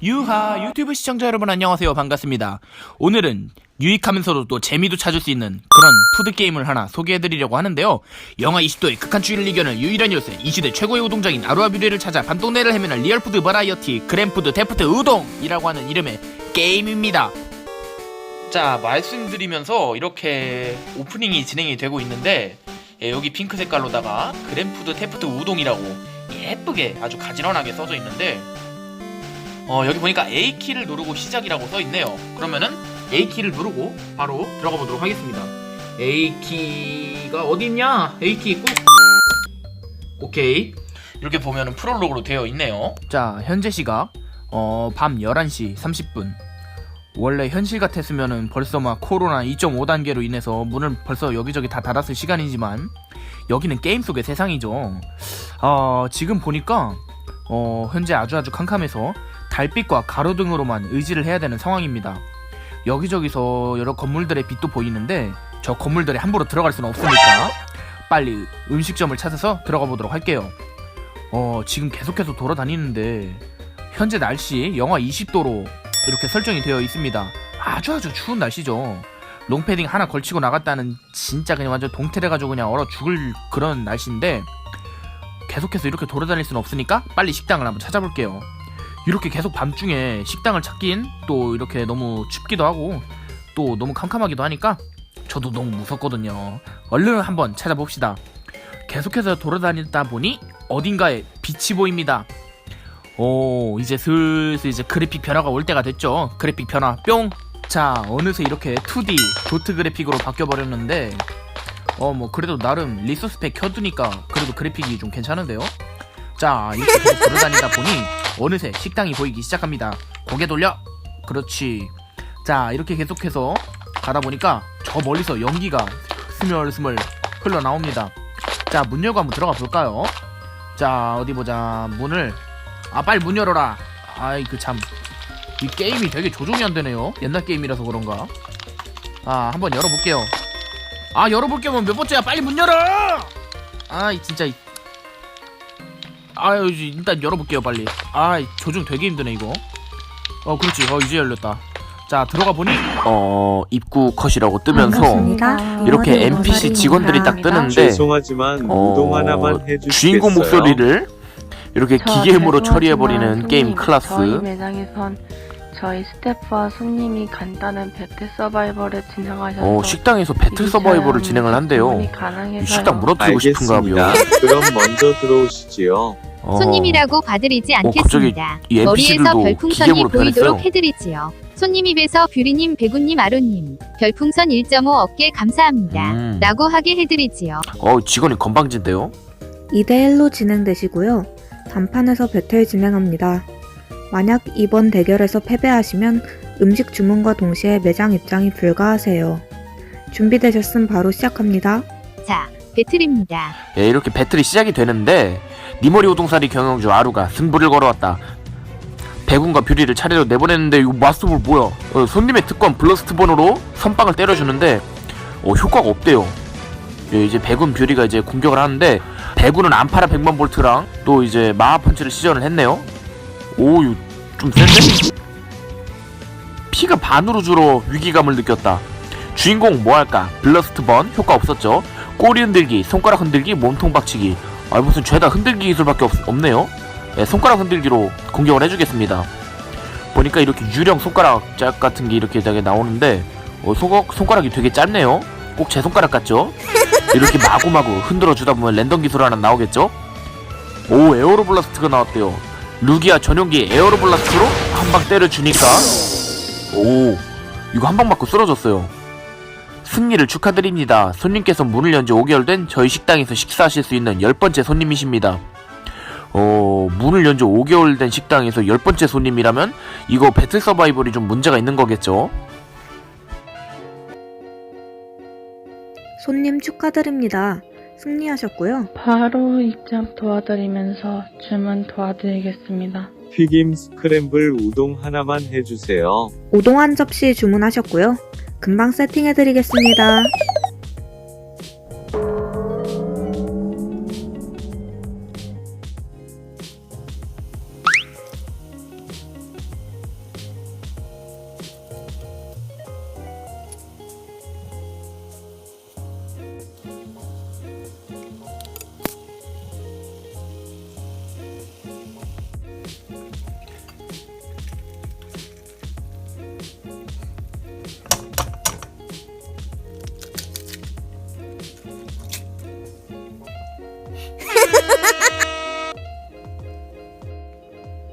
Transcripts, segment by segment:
유하 유튜브 시청자 여러분 안녕하세요. 반갑습니다. 오늘은 유익하면서도 또 재미도 찾을 수 있는 그런 푸드게임을 하나 소개해드리려고 하는데요. 영하 20도의 극한 추위를 이겨낸 유일한 요새 이 시대 최고의 우동장인 아루아뷰레를 찾아 반동네를 헤매는 리얼푸드 버라이어티 그램푸드 데프트 우동이라고 하는 이름의 게임입니다. 자 말씀드리면서 이렇게 오프닝이 진행이 되고 있는데 예, 여기 핑크 색깔로다가 그램푸드 테프트 우동이라고 예쁘게 아주 가지런하게 써져 있는데 어, 여기 보니까 A키를 누르고 시작이라고 써 있네요. 그러면은 A키를 누르고 바로 들어가 보도록 하겠습니다. A키가 어디 있냐? A키 꾹. 오케이. 이렇게 보면은 프롤로그로 되어 있네요. 자, 현재 시각 어, 밤 11시 30분. 원래 현실 같았으면은 벌써 막 코로나 2.5단계로 인해서 문을 벌써 여기저기 다 닫았을 시간이지만 여기는 게임 속의 세상이죠. 어, 지금 보니까 어, 현재 아주 아주 캄캄해서 달빛과 가로등으로만 의지를 해야 되는 상황입니다. 여기저기서 여러 건물들의 빛도 보이는데 저 건물들에 함부로 들어갈 수는 없으니까 빨리 음식점을 찾아서 들어가 보도록 할게요. 어, 지금 계속해서 돌아다니는데 현재 날씨 영하 20도로 이렇게 설정이 되어 있습니다. 아주 아주 추운 날씨죠. 롱패딩 하나 걸치고 나갔다는 진짜 그냥 완전 동태돼가지고 그냥 얼어 죽을 그런 날씨인데 계속해서 이렇게 돌아다닐 수는 없으니까 빨리 식당을 한번 찾아볼게요. 이렇게 계속 밤중에 식당을 찾긴 또 이렇게 너무 춥기도 하고 또 너무 캄캄하기도 하니까 저도 너무 무섭거든요. 얼른 한번 찾아봅시다. 계속해서 돌아다니다 보니 어딘가에 빛이 보입니다. 오 이제 슬슬 이제 그래픽 변화가 올 때가 됐죠. 그래픽 변화 뿅. 자 어느새 이렇게 2D 도트 그래픽으로 바뀌어 버렸는데 어 뭐 그래도 나름 리소스 스펙 켜두니까 그래도 그래픽이 좀 괜찮은데요. 자 이렇게 돌아다니다 보니 어느새 식당이 보이기 시작합니다. 고개 돌려. 그렇지. 자 이렇게 계속해서 가다 보니까 저 멀리서 연기가 스멀스멀 흘러나옵니다. 자 문 열고 한번 들어가 볼까요? 자 어디 보자 문을 아 빨리 문 열어라. 아이 그 참 이 게임이 되게 조종이 안 되네요. 옛날 게임이라서 그런가. 아 한번 열어볼게요. 아 열어볼게요. 뭐몇 번째야? 빨리 문 열어. 아이 진짜. 이- 아유 이제 일단 열어볼게요 빨리. 아 조종 되게 힘드네 이거. 어 그렇지. 어 이제 열렸다. 자 들어가 보니 어 입구 컷이라고 뜨면서 반갑습니다. 이렇게 NPC 모사리입니다. 직원들이 딱 뜨는데 죄송하지만 어, 우동 하나만 해주시겠어요? 주인공 목소리를 이렇게 저 기계음으로 처리해버리는 게임 손님, 클래스 저희 매장에선 저희 스태프와 손님이 간단한 배틀 서바이벌을 진행하셔서 어 식당에서 배틀 서바이벌을 진행을 한대요. 식당 무너뜨리고 싶은가 알겠습니다. 봐요 그럼 먼저 들어오시지요. 어, 손님이라고 봐드리지 갑자기 않겠습니다. 이 머리에서 NPC들도 별풍선이 기계음으로 보이도록 변했어요. 해드리지요. 손님 입에서 뷰리님, 배구님, 아로님 별풍선 1.5 어깨 감사합니다. 음. 라고 하게 해드리지요. 어 직원이 건방진데요 2대1로 진행되시고요. 단판에서 배틀 진행합니다. 만약 이번 대결에서 패배하시면 음식 주문과 동시에 매장 입장이 불가하세요. 준비되셨음 바로 시작합니다. 자, 배틀입니다. 예, 이렇게 배틀이 시작이 되는데 니머리 오동살이 경영주 아루가 승부를 걸어왔다. 배군과 뷰리를 차례로 내보냈는데 이거 마스터볼 뭐야? 어, 손님의 특권 블러스트본으로 선빵을 때려주는데 어, 효과가 없대요. 예, 이제 배군 뷰리가 이제 공격을 하는데 배군은 안파라 100만 볼트랑 또 이제 마하 펀치를 시전을 했네요. 오 이거 좀 센데? 피가 반으로 줄어 위기감을 느꼈다. 주인공 뭐할까? 블러스트 번? 효과 없었죠. 꼬리 흔들기, 손가락 흔들기, 몸통 박치기. 아 무슨 죄다 흔들기 기술밖에 없, 없네요. 예, 손가락 흔들기로 공격을 해주겠습니다. 보니까 이렇게 유령 손가락 짝 같은 게 이렇게 되게 나오는데 어, 손, 손가락이 되게 짧네요. 꼭 제 손가락 같죠? 이렇게 마구마구 흔들어 주다 보면 랜덤 기술 하나 나오겠죠? 오 에어로 블라스트가 나왔대요. 루기아 전용기 에어로 블라스트로 한 방 때려 주니까 오 이거 한 방 맞고 쓰러졌어요. 승리를 축하드립니다. 손님께서 문을 연 지 5개월 된 저희 식당에서 식사하실 수 있는 10번째 손님이십니다. 어, 문을 연 지 5개월 된 식당에서 10번째 손님이라면 이거 배틀 서바이벌이 좀 문제가 있는 거겠죠? 손님 축하드립니다. 승리하셨고요. 바로 입장 도와드리면서 주문 도와드리겠습니다. 튀김 스크램블 우동 하나만 해주세요. 우동 한 접시 주문하셨고요. 금방 세팅해드리겠습니다.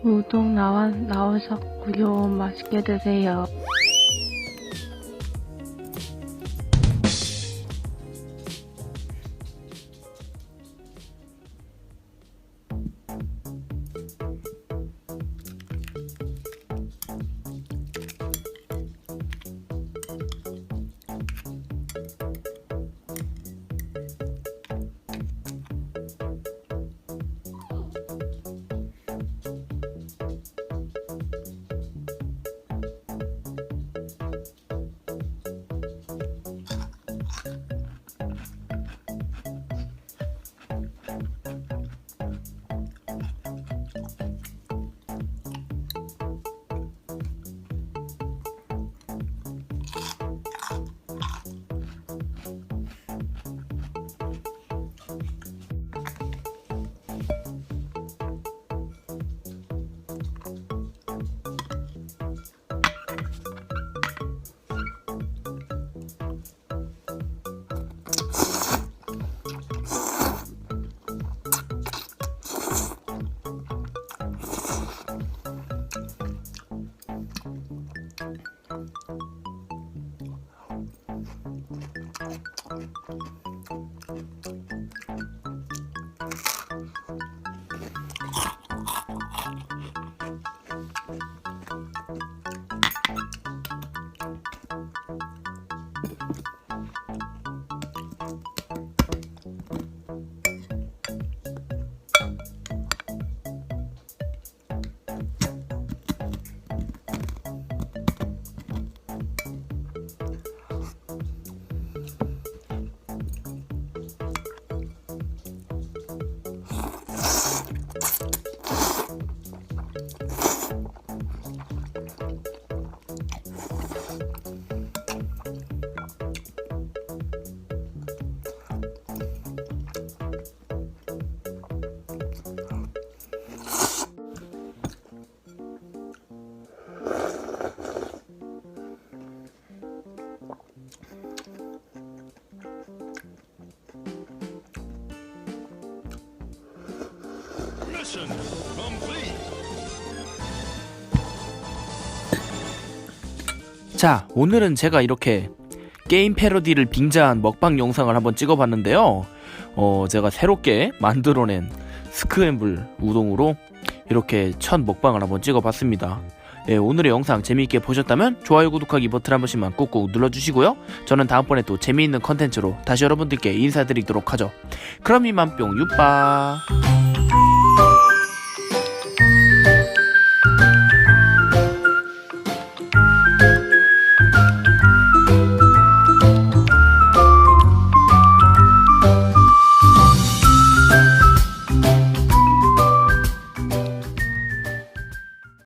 우동 나와, 나오셨고요. 맛있게 드세요. 자, 오늘은 제가 이렇게 게임 패러디를 빙자한 먹방 영상을 한번 찍어봤는데요. 어, 제가 새롭게 만들어낸 스크램블 우동으로 이렇게 첫 먹방을 한번 찍어봤습니다. 예, 오늘의 영상 재미있게 보셨다면 좋아요, 구독하기 버튼 한 번씩만 꾹꾹 눌러주시고요. 저는 다음번에 또 재미있는 컨텐츠로 다시 여러분들께 인사드리도록 하죠. 그럼 이만 뿅 유빠.